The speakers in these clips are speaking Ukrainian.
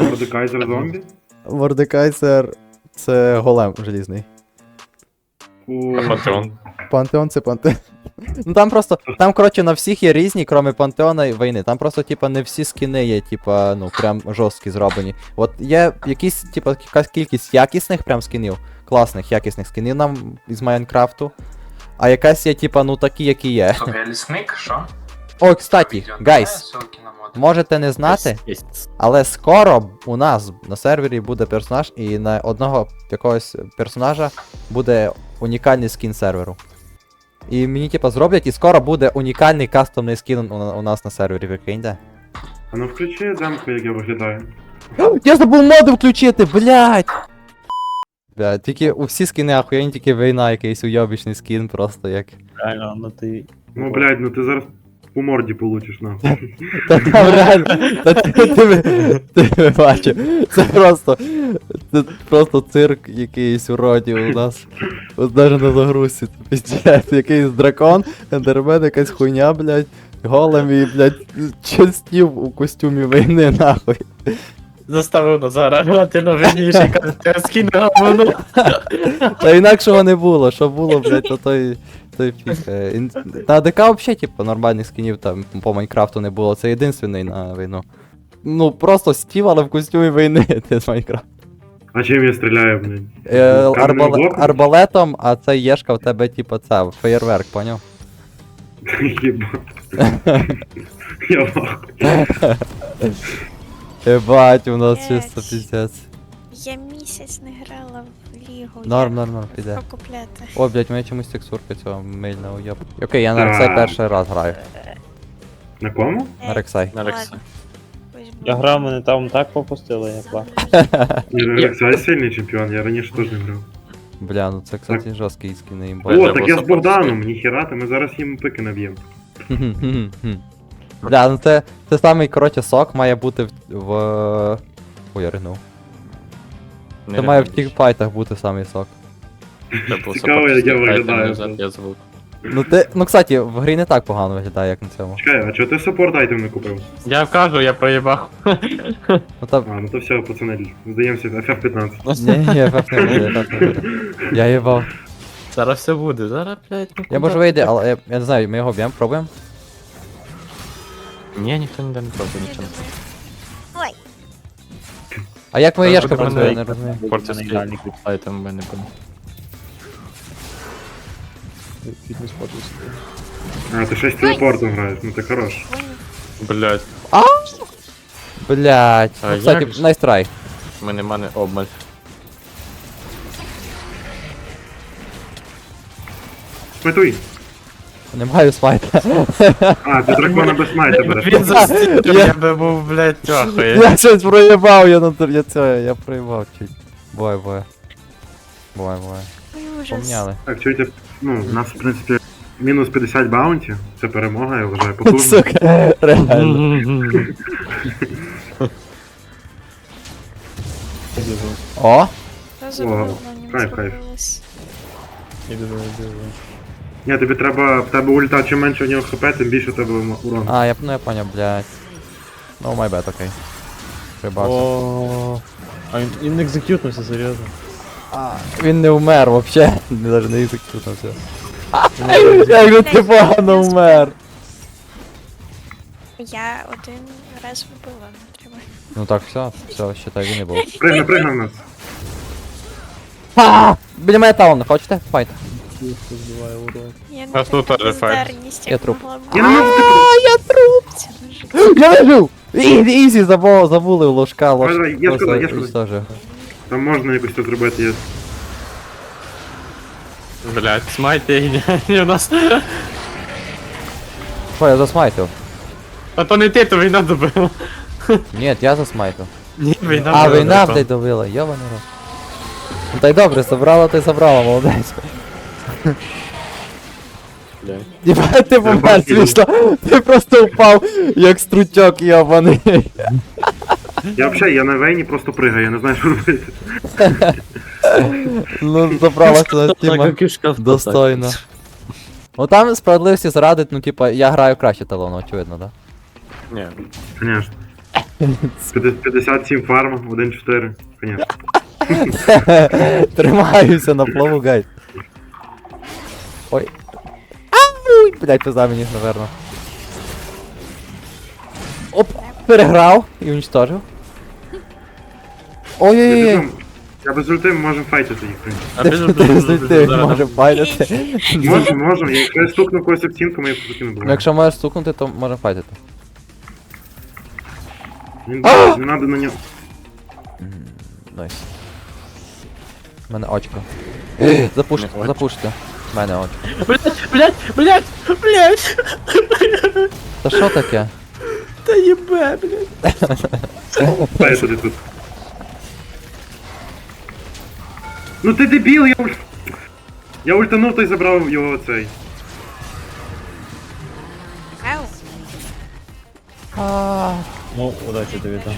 Мордекайзер зомбі? Мордекайзер це голем желізний. Пантеон? Пантеон це пантеон. Ну там просто, там, коротше, на всіх є різні, кроме пантеона і війни. Там просто, типа, не всі скини є, типа, ну, прям жорсткі зроблені. От є якісь, типа, якась кількість якісних прям скинів, класних якісних скинів нам із Майнкрафту. А якась є, типа, ну такі, які є. Лісник, що? О, кстати, гайс, можете не знати, але скоро у нас на сервері буде персонаж, і на одного якогось персонажа буде унікальний скін серверу. І мені типа зроблять, і скоро буде унікальний кастомний скін у, у нас на сервері, викиньте. А ну включи демку, як я виглядаю. Я забув моди включити, блядь! Блядь, тільки у всі скини ахуєнні, тільки війна якийсь уйобічний скін, просто як. Реально, ну ти. Ну, блядь, ну ти зараз по морді получиш, нахуй. Та там реально, та ти, ти, ти ви бачив, це просто, це просто цирк якийсь у роді у нас. От навіть на загрузці, піздець, якийсь дракон, ендермен, якась хуйня, блядь, голем і, блядь, чистів у костюмі війни, нахуй. Заставив Назара грати новиніший контент скін говно. Та інакшого не було, що було, блядь, то той. Той фіг. Е, ін- На АДК взагалі, типу, нормальних скінів там по Майнкрафту не було, це єдинственний на війну. Ну, просто стів, але в костюмі війни, ти з Майнкрафту. А чим я стріляю, блядь? Е, Кам'яним арбале- блоком? арбалетом, а це єшка в тебе, типу, це, феєрверк, поняв? Єба. Я. Ебать, у нас Блядь. чисто піздець. Я місяць не грала в лігу. Норм, норм, норм, піде. О, блядь, мене чомусь текстурка цього мильного уєб. Окей, я на Рексай перший раз граю. На кому? На Рексай. На. Ось Я грав, мене там так попустили, я плакав. Це сильний чемпіон, я раніше теж не грав. Бля, ну це, кстати, жорсткий скін імба. Бля, О, я так я з Богданом, ніхіра, ти ми зараз їм пики наб'ємо. Бля, ну це, це самий, коротше, сок має бути в... в... Ой, я ригнув. Це має в тікфайтах бути самий сок. Цікаво, як я виглядаю. Ну ти, ну кстати, в грі не так погано виглядає, як на цьому. Чекай, а чого ти саппорт айтем не купив? Я кажу, я проїбав. Ну та. А, ну то все, пацани, здаємося, FF15. Ні, ні, FF не буде, FF не буде. Я їбав. Зараз все буде, зараз, блядь, ну Я куди? можу вийти, але я, я не знаю, ми його б'ємо, пробуємо. Ні, ніхто ніде не пробує нічого. А як моя яшка працює, я не розумію. Мене скрізь. ідеальний в мене буде. фітнес. А, ти щось телепортом граєш, ну ти хорош. Блять. А Ну, кстати, як же? трай. в мене мене обмаль. Смитуй. Не маю смайта. А, ти дракона без смайта береш. Він застіпив, я би був, блядь, тьохує. Я щось проїбав, я на я це, я проїбав чуть. Бувай, бувай. Бувай, бувай. ой, ужас. Помняли. Так, чуєте, ну, у нас, в принципі, мінус 50 баунті. Це перемога, я вважаю, потужно. Сука, реально. О! Та забула, не кайф, кайф. зробилось. Іду, іду. Ні, тобі треба, в тебе ульта, чим менше у нього хп, тим більше у тебе урон. А, я, ну я понял, блядь. Ну, my bad, окей. Прибався. О, А він, він екзекютнувся, серйозно. Він не вмер вообще. Не даже не екзекютився. Як же ти погано вмер. Я один раз вбила, не треба. Ну так, все, все, считай, він не був. Пригни, пригни в нас. А! Біля мене таун, хочете? Файт. Пушка збиває урон. Я А тут така теж файт. бездарність, Я як труп. могла б Я не можу я труп! Я вижив! Ізі, ізі, забули ложка, ложка. Давай, я просто шкода, я шкода. уничтожив. Там можна якось це зробити, є. Блядь, смайте, і у нас. Що, я засмайтив? А то не ти, то війна добила. Ні, я засмайтив. Ні, війна А, добила, війна, дракон. блядь, добила, йобаний рот. Ну та й добре, забрала, ти забрала, молодець. Єбать, ти помер смішно. Ти просто впав, як стручок йобаний. Я взагалі, я на вейні просто пригаю, я не знаю, що робити. Ну, забралася на тіма. кишка Достойно. Ну там справедливості заради, ну типа, я граю краще талону, очевидно, да? Ні. Звісно. 57 фарма, 1-4. Конечно. Тримаюся на плаву, гайс. Ой. Ау! Блять, пизда мені, наверно. Оп! Переграв і уничтожив. Ой-ой-ой. без- Я без ульти ми можемо файтити їх. в принципі. А без Ти може файтити. Можемо, можемо. Якщо я стукну когось об стінку, ми їх по не Ну будемо. якщо можеш стукнути, то можемо файтити. Він не треба на нього. Найс. У мене очко. Запуште, Не очко. мене очко. Блять, блять, блять, блять! Та що таке? Та єбе, блять. Тут. Ну ти дебіл, я уль... Я ультанув, той забрав його цей. Ну, удачі тобі там.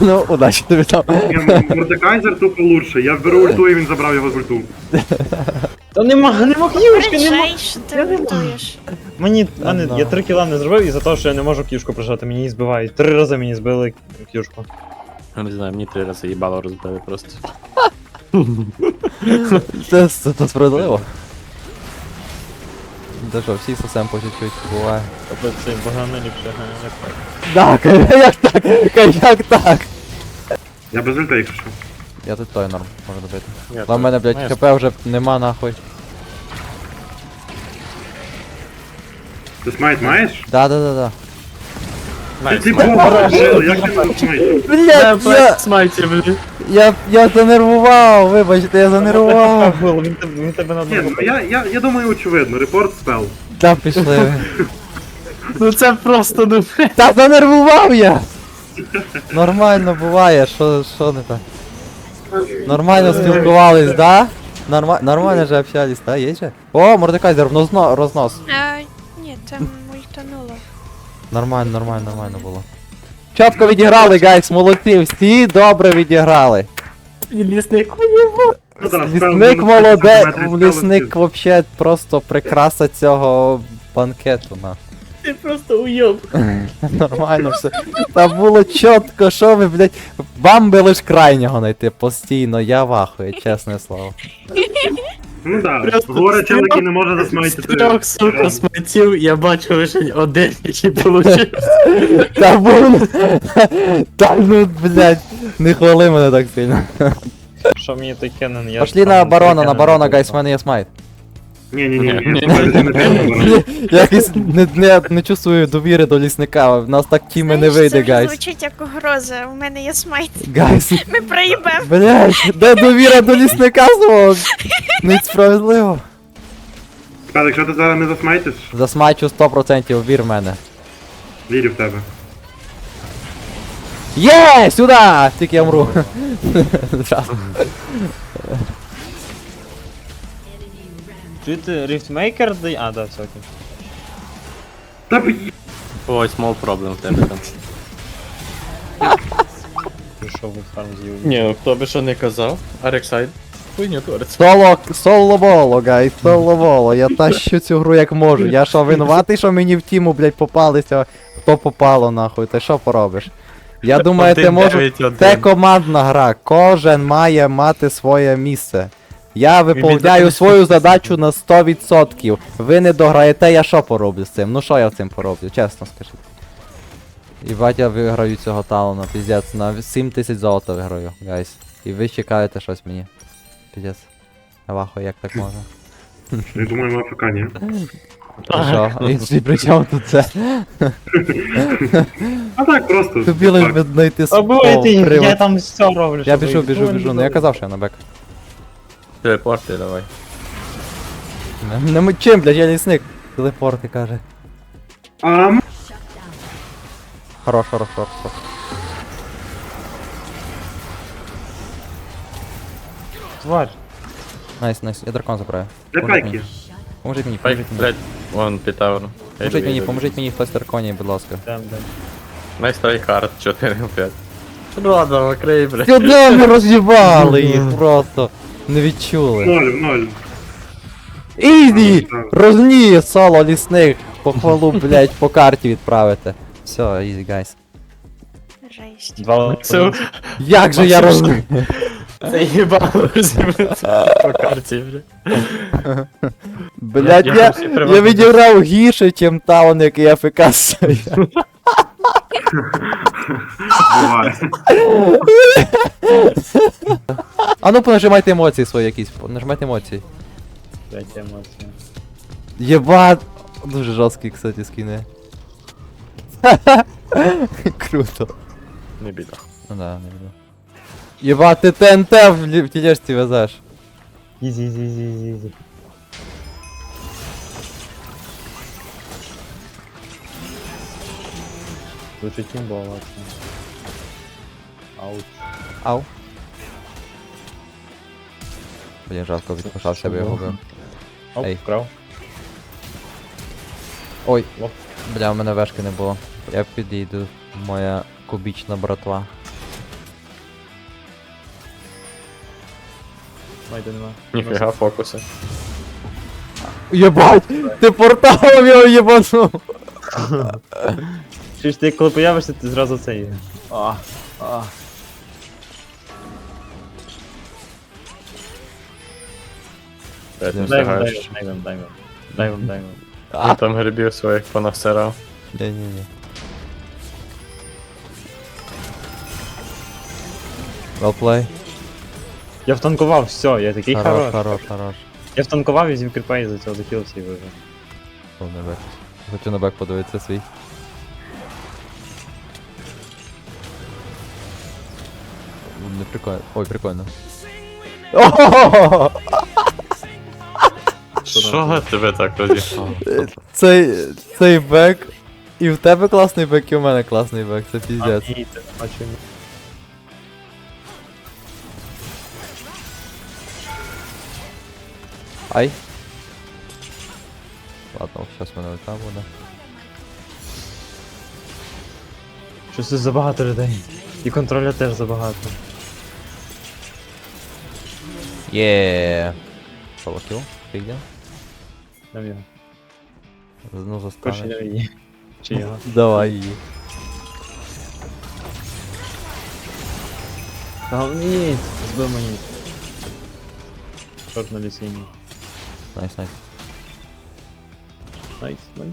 Ну, удачі тобі там. Ні, Мордекайзер тупо лучше. Я беру ульту і він забрав його з ульту. Та нема, нема к'юшки, нема. Приїжджай, що ти готуєш. Мені, а не, я три кіла не зробив із-за того, що я не можу к'юшку прижати, мені її збивають. Три рази мені збили к'юшку. Не знаю, мені три рази їбало розбили просто. Це, це, це справедливо. Та що, всі сосем по чуть-чуть буває. Тобто це погано ліпше, га, як так. Так, як так? Як так? Я без ульти, якщо що. Я тут той норм можу добити. Я Але в мене, блядь, хп вже нема нахуй. Ти смайт маєш? Да, да, да, да. Ти Найс, ти смайт. жили, як ти не смайт? Блядь, я, Смайте, блядь. я, я занервував, вибачте, я занервував. Було, Він тебе, він тебе Ні, ну я, я, я думаю, очевидно, репорт спел. Та пішли. ви. Ну це просто, ну. Та занервував я! Нормально буває, що, що не так? Нормально спілкувались, да? Норма... Нормально же общались, да? Є же? О, Мордекайзер, рознос, рознос. А, ні, там ультануло. Нормально, нормально, нормально було. Чітко відіграли, гайс, молодці, всі добре відіграли. Лісник. Ну, да, Лісник мінус молоде, 50 метрів, лісник вообще просто прикраса цього банкету, на. Ти просто уйоб. Нормально все. Та було чітко, що ви, блядь. Вам би лиш крайнього знайти постійно, я вахую, чесне слово. Ну да, Просто горе стрілок- не може З засмайтити. трьох, сука, сматів, я бачу лише один, який получив. Та був. Та ну, блядь, не хвали мене так сильно. Що мені той Кеннен, я... Пошли на барона, на барона, гайс, в мене є смайт. Ні, ні, ні, Ні, не треба. Я якось не, не, не чувствую довіри до лісника, в нас так тіми не вийде, це вже гайс. звучить як угроза. У мене є смайт. Гайс, Ми проїбем. блядь, де довіра до лісника свого? Несправедливо. Спел, якщо ти зараз не засмайтиш, Засмачу 100%, вір в мене. вірю в тебе. Є! Сюди! Тільки я мру. Зразу. Чуєте, Ріфтмейкер дає... А, да, все окей. Та б... Ой, small problem в тебе там. Прийшов в фарм з'їв. Ні, ну хто би що не казав, Арексайд. Хуйню твориться. Соло, соло воло, гай, соло воло. Я тащу цю гру як можу. Я що винуватий, що мені в тіму, блядь, попалися. Хто попало нахуй, ти що поробиш? Я думаю, ти можу. 1-9-1. Це командна гра. Кожен має мати своє місце. Я виповняю свою задачу на 100%. Ви не дограєте, я що пороблю з цим? Ну що я з цим пороблю, чесно скажіть. І я виграю цього талона, піздець, на 7 тисяч золота виграю, гайс. І ви чекаєте щось мені. Піздець. Вахо, як так можна? Я думаю, ми АФК, ні? Що? І, при чому тут це? А так, просто. Тобі лиш би знайти привод. я там все роблю. Я біжу, біжу, біжу. Ну я казав, що я на бек. Телепорти давай. Не, не ми- чим, блядь, я лісник. Телепорти каже. А, м- Хорош, хорош, хорош, хорош. Тварь. Найс, найс, я дракон забираю. Поможіть пайки? мені. Поможіть мені, Файк, поможіть мені. блядь, вон Пітавр. Поможіть мені, поможіть мені хтось драконі, будь ласка. Там, да. Найс трайхард, 4 5. Ладно, окрей, блядь. Сюди ми роз'їбали їх просто. Не відчули. Ноль, ноль. Ізі! Розні соло лісник. Похвалу, блядь, по карті відправити. Все, ізі, гайс. Жесть. Два. Як же я розумію? Це їбало розібратися по карті, бля. Блять, Я я, я приватні. відіграв гірше, чим таун, який я стояв. Буває. А ну понажимайте емоції свої якісь, нажимайте емоції. Блять, емоції. Єбать! Дуже жорсткий, кстати, скини. Круто. Не біда. Ну да, не буду. Єбать, ти ТНТ в тілешці везеш. Ізі, ізі, ізі, ізі, Лучше тімбола. Ауч. Ау. Блін, жалко, відпушався, бо я губив. Оп, Ей. вкрав. Ой, Оп. бля, у мене вешки не було. Я підійду, моя кубічна братва. Майде нема. Ніфіга фокуси. Єбать! Ти порталом його єбанув! Чи ж ти коли появишся, ти зразу це є. А, а. Блять, не Дай вам, дай встигаєш. вам, дай вам, дай вам. Дай вам, дай вам. Я там грибів своїх понавсирав. Ні-ні-ні. Well play. Я втанкував, все, я такий Хорош, хорош. хорош, хорош. Я втанкував і зів кріпа і за цього захилився і вижив. Бек. Хочу на бек подивитися свій. Не прикольно. Ой, прикольно. О! Що тебе так розійшло? Цей, цей бек. І в тебе класний бек, і в мене класний бек, це піздець. Ай. Ладно, зараз мене ульта буде. Щось забагато людей. І контроля теж забагато. Є. Соло кіл, фігня. Дам його. Ну Перший застанеш. дав її. Чи його. Давай її. Та ні, збив мені. Чорт на лісині. Найс, найс. Найс, найс.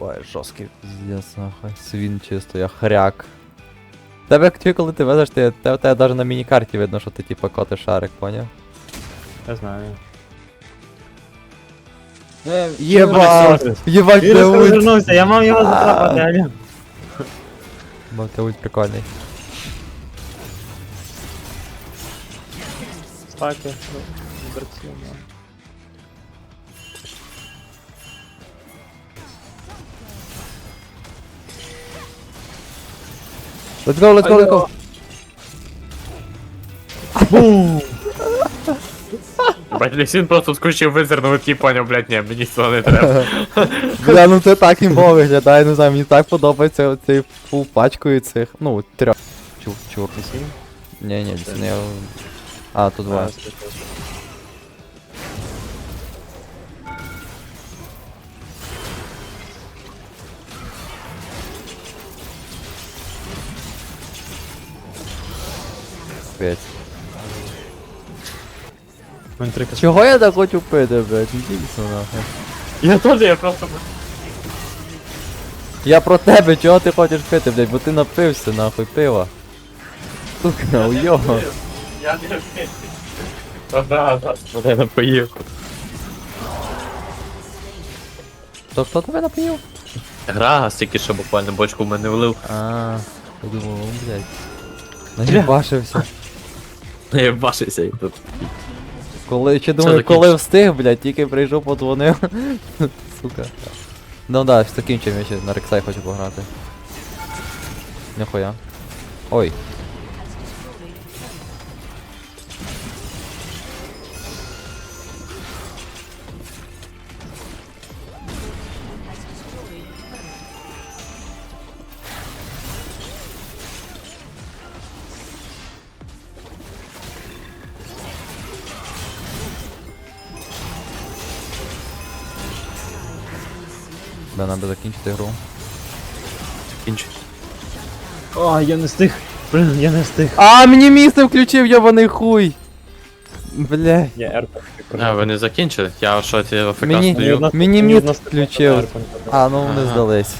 Бай, жорсткий піздець, нахуй. Свін чисто, я хряк. Тебе коли ти везеш, ти, те, тебе навіть на міні-карті видно, що ти типа котиш шарик, поняв? Я знаю. Єбать! Єбать, Він те ульт! розвернувся, я мав його затрапати, А. алло. Бо те ульт прикольний. Стаки. ну, Let's go, let's go, let's go! Бать, Лісін просто скучив визирнув і поняв, блять, ні, мені цього не треба. Бля, ну це так імбо виглядає, не знаю, мені так подобається цей фул пачкою цих, ну, трьох. Чур, чур. Ні, ні, це не... А, тут два. Каси. Чого я так хочу пити, блядь? Ну, Дійсно, нахуй. Я теж, я просто... Я про тебе, чого ти хочеш пити, блядь, бо ти напився, нахуй, пива. Сука, уйого. Я не вмію. Ага, мене напоїв. То хто тебе напоїв? Грагас тільки що буквально бочку в мене влив. А, я думав, блядь. Наїбашився. Я бачився і тут. Коли, чи думаю, коли встиг, блядь, тільки прийшов, подзвонив. Сука. Ну да, закінчимо, я ще на Рексай хочу пограти. Ніхуя. Ой. Да, надо закінчити гру. Закінчить. А, я не встиг. Блин, я не встиг. А, мені місце включив, йобаний хуй! Бля. Я ерпа. А, ви не закінчили? Я що ти в АФК Мені- стою. Мені мід включив. А, ну вони здались.